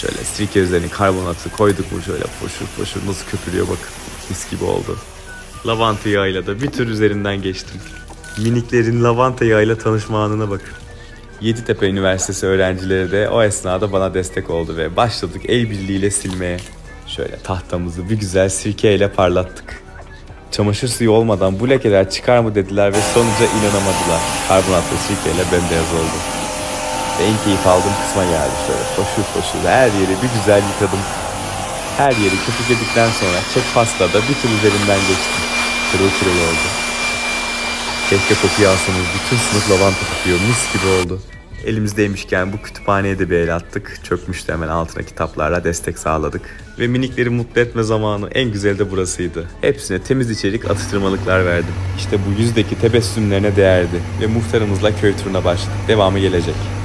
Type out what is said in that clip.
Şöyle sirke üzerine karbonatı koyduk mu şöyle foşur foşur nasıl köpürüyor bakın. Mis gibi oldu. Lavanta yağıyla da bir tür üzerinden geçtim. Miniklerin lavanta yağıyla tanışma anına bakın. Yeditepe Üniversitesi öğrencileri de o esnada bana destek oldu ve başladık el birliğiyle silmeye. Şöyle tahtamızı bir güzel sirkeyle parlattık. Çamaşır suyu olmadan bu lekeler çıkar mı dediler ve sonuca inanamadılar. Karbonatlı sirkeyle bembeyaz oldu. En keyif aldığım kısma geldi şöyle foşur foşur her yeri bir güzel yıkadım. Her yeri köpükledikten sonra çek pastada bir tur üzerinden geçtim. Kırıl kırıl oldu. Keşke kokuyu alsanız bütün sınıf lavanta kokuyor mis gibi oldu. Elimizdeymişken bu kütüphaneye de bir el attık. Çökmüştü hemen altına kitaplarla destek sağladık. Ve minikleri mutlu etme zamanı en güzeli de burasıydı. Hepsine temiz içerik atıştırmalıklar verdim. İşte bu yüzdeki tebessümlerine değerdi. Ve muhtarımızla köy turuna başladık. Devamı gelecek.